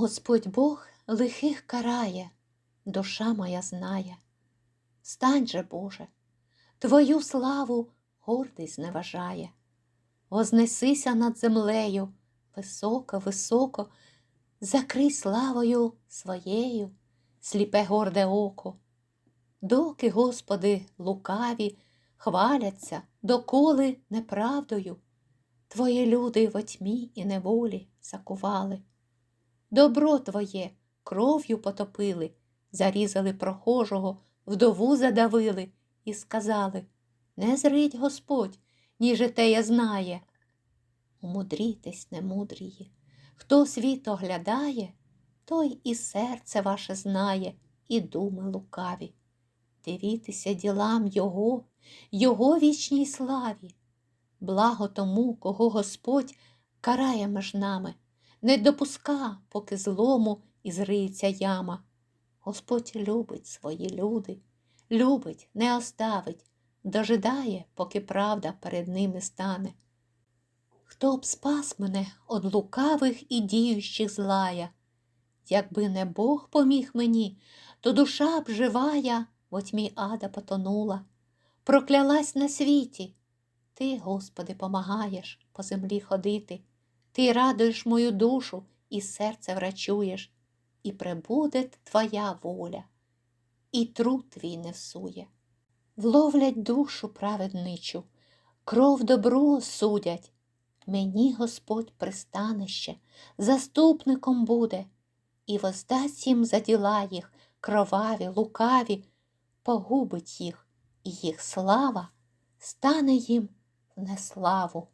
Господь Бог лихих карає, душа моя знає. Стань же, Боже, Твою славу гордий зневажає. Вознесися над землею, високо, високо, закрий славою своєю, сліпе горде око. Доки, Господи, лукаві хваляться, доколи неправдою, Твої люди во тьмі і неволі закували. Добро Твоє кров'ю потопили, зарізали прохожого, вдову задавили і сказали Не зрить Господь, ніже теє знає. Умудрітесь, немудрії, хто світ оглядає, той і серце ваше знає, і думи лукаві. Дивіться ділам Його, Його вічній славі. Благо тому, кого Господь карає між нами, не допуска, поки злому і зриється яма. Господь любить свої люди, любить, не оставить, дожидає, поки правда перед ними стане. Хто б спас мене од лукавих і діючих злая? Якби не Бог поміг мені, то душа б живая во тьмі ада потонула, проклялась на світі. Ти, Господи, помагаєш по землі ходити, Ти радуєш мою душу і серце врачуєш, і прибуде Твоя воля, і труд твій не всує. Вловлять душу праведничу, кров добру судять. Мені Господь пристанище, заступником буде, і воздасть їм за діла їх, кроваві, лукаві, погубить їх, і їх слава стане їм в неславу.